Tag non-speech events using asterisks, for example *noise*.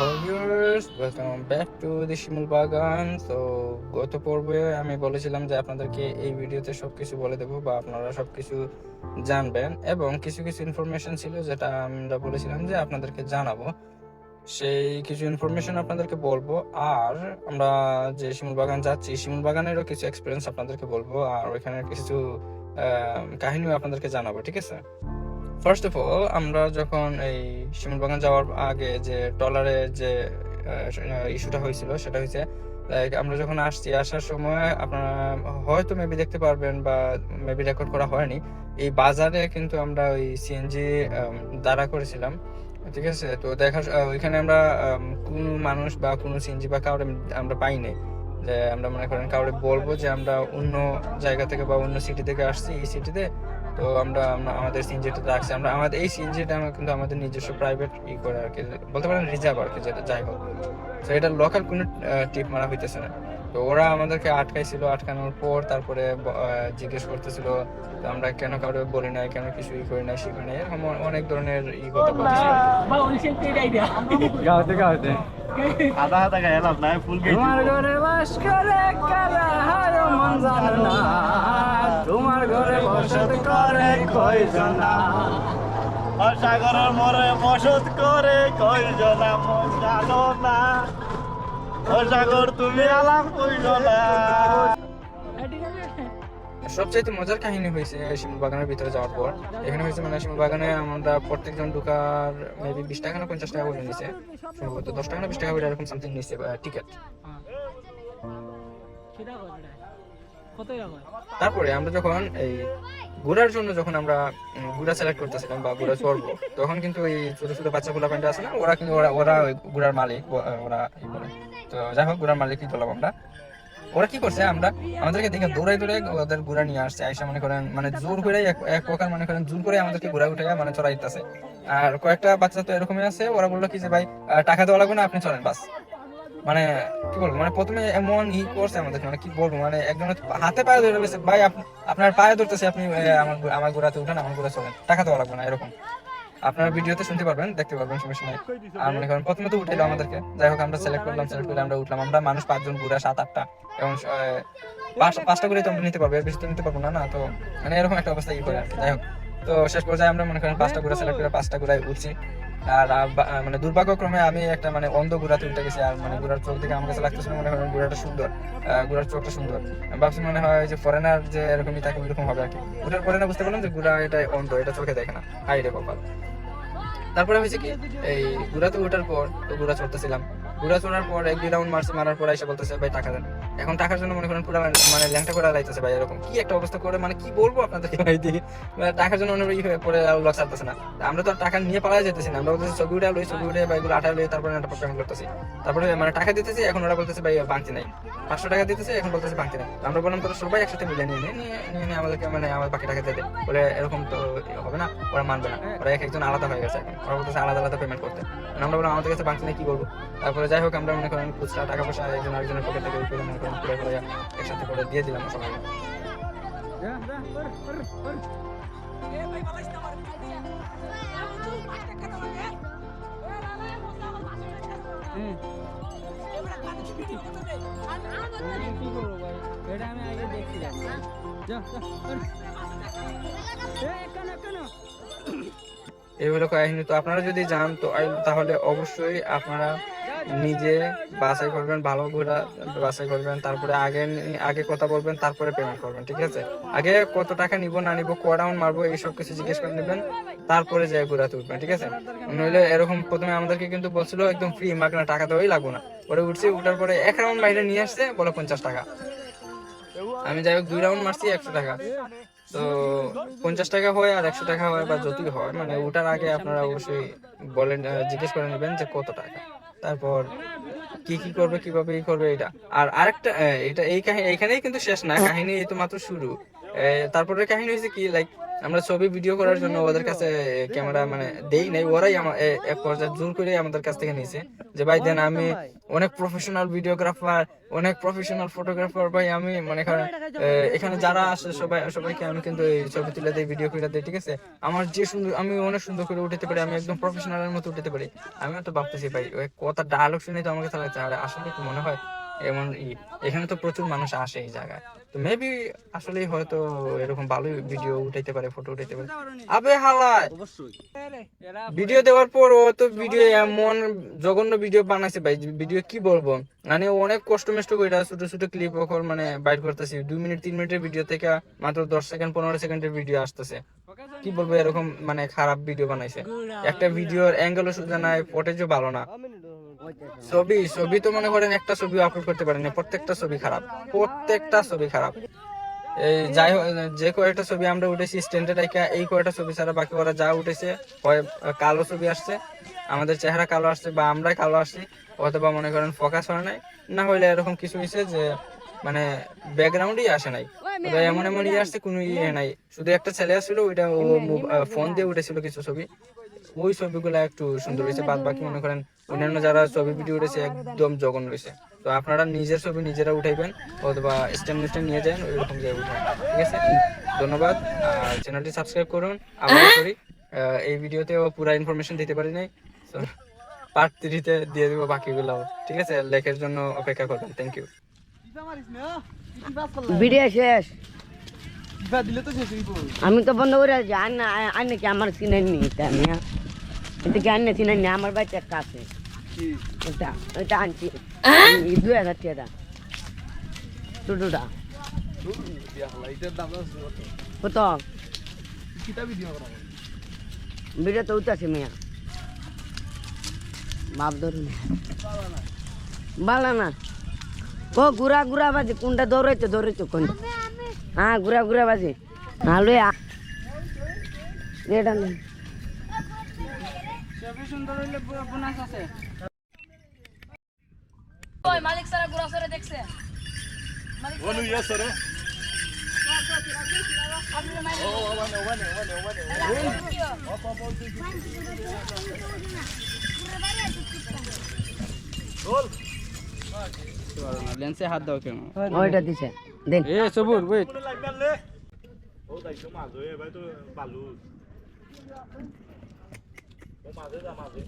Hello viewers welcome back to the Shimul Bagan তো গত পর্বে আমি বলেছিলাম যে আপনাদেরকে এই ভিডিওতে সবকিছু বলে দেবো বা আপনারা সবকিছু জানবেন এবং কিছু কিছু ইনফরমেশন ছিল যেটা আমরা বলেছিলাম যে আপনাদেরকে জানাব। সেই কিছু ইনফরমেশন আপনাদেরকে বলব। আর আমরা যে শিমুল বাগান যাচ্ছি শিমুল বাগানেরও কিছু এক্সপিরিয়েন্স আপনাদেরকে বলব। আর ওইখানে কিছু কাহিনীও আপনাদেরকে জানাব, ঠিক আছে? ফার্স্ট অফ অল আমরা যখন এই শিমুল বাগান যাওয়ার আগে যে ডলারে যে ইস্যুটা হয়েছিল সেটা হয়েছে লাইক আমরা যখন আসছি আসার সময় আপনারা হয়তো মেবি দেখতে পারবেন বা মেবি রেকর্ড করা হয়নি এই বাজারে কিন্তু আমরা ওই সিএনজি দাঁড়া করেছিলাম ঠিক আছে? তো দেখা ওইখানে আমরা আম, কোনো মানুষ বা কোনো সিএনজি বা কাউরে আমরা পাইনি যে আমরা মনে করেন কাউরে বলব যে আমরা অন্য জায়গা থেকে বা অন্য সিটি থেকে আসছি এই সিটিতে তো আমরা আমাদের সিএনজিটা রাখছি আমরা আমাদের এই সিএনজিটা আমরা কিন্তু আমাদের নিজস্ব প্রাইভেট ই করে আর কি বলতে পারেন রিজার্ভ আর কি যেটা যাই হোক। তো এটা লোকাল কোনো টিপ মারা হইতেছে না। তো ওরা আমাদেরকে আটকাইছিল আটকানোর পর তারপরে জিজ্ঞেস করতেছিল তো আমরা কেন কাউকে বলি নাই কেন কিছু ই করি নাই সে করি নাই? এরকম অনেক ধরনের ই কথা বলতেছিল *laughs* গাওতে গাওতে। আধা আধা গায়ে লাভ নাই ফুল তোমার ঘরে বাস করে কারা হারো মন জানে না। তোমার ঘরে বসত করে কয়জন সাগরের মরে বসত করে কই জনা? না। সাগর তুমি আলাম কইল না সবচেয়ে মজার কাহিনী হয়েছে শিমুল বাগানের ভিতরে যাওয়ার পর। এখানে হয়েছে মানে শিমুল বাগানে আমরা প্রত্যেকজন ঢুকার মেবি বিশ টাকা না পঞ্চাশ টাকা করে নিছে। সম্ভবত দশ টাকা না বিশ টাকা করে এরকম সামথিং নিচ্ছে টিকিট তারপরে আমরা যখন এই ঘোরার জন্য যখন আমরা ঘোড়া সিলেক্ট করতেছিলাম বা ঘোড়া চড়বো, তখন কিন্তু এই ছোট ছোট বাচ্চা গুলা প্যান্ট আছে না, ওরা কিন্তু, ওরা ওরা ঘোড়ার মালিক ওরা তো যাই হোক, ঘোড়ার মালিকই বললাম আমরা। ওরা কি করছে, আমরা, আমাদেরকে দেখে দৌড়াই দৌড়াই ওদের ঘোড়া নিয়ে আসছে, আইসা মনে করেন মানে জোর করে এক প্রকার মনে করেন জোর করে আমাদেরকে ঘোড়া উঠে মানে চড়াইতেছে। আর কয়েকটা বাচ্চা তো এরকমই আছে, ওরা বলল কি যে, ভাই টাকা দেওয়া লাগবে না, আপনি চলেন, বাস। মানে কি বলব মানে প্রথমে এমন ই করছে আমাদের মানে কি বলব মানে একজন হাতে পায়ে ধরে বলেছে ভাই আপনার পায়ে ধরতেছে, আপনি আমার আমার ঘোড়াতে উঠেন, আমার ঘোড়া চলেন, টাকা দেওয়া লাগবে না, এরকম। আপনার ভিডিওতে শুনতে পারবেন, দেখতে পারবেন সমস্যা নাই আর মনে করেন, প্রথমে তো উঠাইলো আমাদেরকে, যাই হোক, আমরা সিলেক্ট করলাম সিলেক্ট করে আমরা উঠলাম, আমরা মানুষ পাঁচজন ঘুরা সাত, আটটা, এবং পাঁচ- পাঁচটা করে তো আমরা নিতে পারব এর বেশি তো নিতে পারব না না, তো মানে এরকম একটা অবস্থা ই করে আর কি। যাই হোক। তো শেষ পর্যায়ে আমরা মনে করেন পাঁচটা ঘোড়া সিলেক্ট করে পাঁচটা ঘোড়ায় উঠছি। আর মানে দুর্ভাগ্যক্রমে আমি একটা মানে অন্ধ ঘোড়াতে উঠে গেছি আর মানে ঘোড়ার চোখ দেখে আমার কাছে লাগতেছিল মনে হয় ঘোড়াটা সুন্দর। ঘোড়ার চোখটা সুন্দর। ভাবছি মনে হয় যে ফরেনার যে এরকমই থাকে ওইরকম হবে আর কি। ঘোড়ার পরে না বুঝতে পারলাম যে ঘোড়া এটা অন্ধ, এটা চোখে দেখে না। হাই রে কপাল। তারপরে হয়েছে কি, এই ঘোড়াতে ওঠার পর তো ঘোড়া চড়তেছিলাম। ঘোড়া চড়ার পর এক, দুই রাউন্ড মারছি, মারার পর এসে বলতেছে, ভাই, টাকা দেন। এখন টাকার জন্য মনে করেন পুরো মানে ল্যাংটা করে লাইতেছে ভাই, এরকম। কি একটা অবস্থা করে মানে কি বলব আপনাদেরকে ভাই দিই মানে টাকার জন্য মনে হয় পরে লক ছাড়তেছে না। আমরা তো টাকা নিয়ে পালা যেতেছি না। আমরা ছবি উঠে লই ছবি উঠে বা এগুলো আঠা লই তারপরে একটা পেমেন্ট করতেছি। তারপরে মানে টাকা দিতেছি, এখন ওরা বলতেছে, ভাই বাংতি নাই। পাঁচশো টাকা দিতেছে, এখন বলতেছে বাংতি নাই। আমরা বললাম, তোরা সবাই একসাথে মিলে নিয়ে নিয়ে নিয়ে আমাদেরকে মানে আমার বাকি টাকা দিয়ে দে। বলে, এরকম তো হবে না, ওরা মানবে না। ওরা এক, একজন আলাদা হয়ে গেছে ওরা বলতেছে, আলাদা আলাদা পেমেন্ট করতে। মানে আমরা বললাম, আমাদের কাছে বাংতি নেই, কি করব? তারপরে যাই হোক, আমরা মনে করেন খুচরা টাকা পয়সা একজন আরেকজনের পকেট থেকে করে মনে করেন করে করে একসাথে করে দিয়ে দিলাম সবাই। এই হলো কাহিনী। তো আপনারা যদি যান তো তাহলে অবশ্যই আপনারা নিজে বাছাই করবেন, ভালো ঘোরা বাছাই করবেন, তারপরে আগে আগে কথা বলবেন, তারপরে পেমেন্ট করবেন, ঠিক আছে? আগে কত টাকা নিব, না নিব ক মারবো, এইসব কিছু জিজ্ঞেস করে নেবেন, তারপরে যে ঘোরাতে উঠবেন ঠিক আছে? নইলে এরকম প্রথমে আমাদেরকে কিন্তু বলছিল, একদম ফ্রি মাগনা টাকা দেওয়াই লাগবো না। পরে উঠছি, উঠার পরে এক রাউন্ড বাইরে নিয়ে আসছে, বলো পঞ্চাশ টাকা। আমি যাই হোক, দুই রাউন্ড মারছি, একশো টাকা। তো পঞ্চাশ টাকা হয় আর একশো টাকা হয় বা যতই হয় মানে ওটার আগে আপনারা অবশ্যই বলেন জিজ্ঞেস করে নেবেন যে কত টাকা। তারপর কি কি করবে, কীভাবে কি করবে, এটা। আর আরেকটা এটা এই কাহিনী এখানেই কিন্তু শেষ না, কাহিনী এই তো মাত্র শুরু। তারপরে কাহিনী হয়েছে কি লাইক আমরা ছবি ভিডিও করার জন্য ওদের কাছে ক্যামেরা মানে দেই নাই, ওরাই আমা- এক পর্যায়ে জোর করে আমাদের কাছ থেকে নিয়েছে যে ভাই, দেন আমি অনেক প্রফেশনাল ভিডিওগ্রাফার অনেক প্রফেশনাল ফটোগ্রাফার ভাই, আমি মনে এখানে যারা আসে, সবাই, সবাইকে আমি কিন্তু এই ছবি তুলে দেই ভিডিও করে দেই, ঠিক আছে? আমার যে সুন্দর, আমি অনেক সুন্দর করে উঠাতে পারি, আমি একদম প্রফেশনালের মতো উঠাতে পারি। আমিও তো ভাবতেছি, ভাই, ওই কথা ডায়লগ শুনে তো আমাকে আসলে কি মনে হয়? এমন এখানে তো প্রচুর মানুষ আসে এই জায়গায়। তো মেবি আসলে হয়তো এরকম ভালো ভিডিও উঠাইতে পারে ফটো উঠাইতে পারে। আবে হালায় ভিডিও দেওয়ার পর ও তো ভিডিও এমন জঘন্য ভিডিও বানাইছে ভাই ভিডিও কি বলব? মানে অনেক কষ্ট মষ্ট করে ছোট ছোট ক্লিপ ওখর মানে বাইর করতেছি। দুই মিনিট, তিন মিনিটের ভিডিও থেকে মাত্র দশ সেকেন্ড পনেরো সেকেন্ডের ভিডিও আসতেছে। কি বলব এরকম মানে খারাপ ভিডিও বানাইছে। একটা ভিডিওর অ্যাঙ্গেলও সোজা নাই ফটেজও ভালো না। ছবি ছবি তো মনে করেন একটা ছবি আপলোড করতে পারেন প্রত্যেকটা ছবি খারাপ, প্রত্যেকটা ছবি খারাপ। এই যাই যে কয়েকটা ছবি আমরা উঠেছি স্ট্যান্ডে রাখা এই কয়েকটা ছবি ছাড়া বাকি ওরা যা উঠেছে কালো ছবি আসছে, আমাদের চেহারা কালো আসছে বা আমরা কালো আসছি, অথবা মনে করেন ফোকাস হয় নাই, না হইলে এরকম কিছু হয়েছে যে মানে ব্যাকগ্রাউন্ডই আসে নাই। এমন এমন ইয়ে আসছে, কোনো ইয়ে নাই। শুধু একটা ছেলে আসছিল, ওইটা ও ফোন দিয়ে উঠেছিল কিছু ছবি। ওই ছবিগুলো একটু সুন্দর হয়েছে। বাদ বাকি মনে করেন অন্যান্য যারা ছবি ভিডিও উঠেছে একদম জঘন্য রয়েছে তো আপনারা নিজের ছবি নিজেরা উঠাইবেন অথবা স্ট্যান্ড স্ট্যান্ড নিয়ে যান ওইরকম জায়গায় উঠান। ঠিক আছে? ধন্যবাদ। আর চ্যানেলটি সাবস্ক্রাইব করুন। আবার করি এই ভিডিওতেও পুরো ইনফরমেশন দিতে পারি নাই। পার্ট থ্রিতে দিয়ে দেবো বাকিগুলো ঠিক আছে? লেখের জন্য অপেক্ষা করবেন। থ্যাংক ইউ ভিডিও শেষ। আমি তো বন্ধ করে আছি। আর না আর নাকি আমার চিনেন নি আমি। এটা কি আন্নে চিনেন নি আমার বাড়িতে একটা আছে। এটা এটা আনছি। দুই হাজার টাকা দাম। কত? কিতা ভিডিও তো উঠতেছে মেয়া। বাপ ধরুন। ভালো না। ও ঘুরা ঘুরা বাজে। কোনটা দৌড়াইতো দৌড়াইতো কোন? হ্যাঁ ঘুরা ঘুরা বাজে। হ্যাঁ লই এটা নেই সুন্দর হইলে বোনাস আছে। বনু ইয়েস রে লেন্সে হাত দাও কেন? ওইটা দিছে। দেন। এ সবুর ওয়েট ও দাইছো মাছ হয়ে ভাই তো বালু। মাঝে যা মাঝে।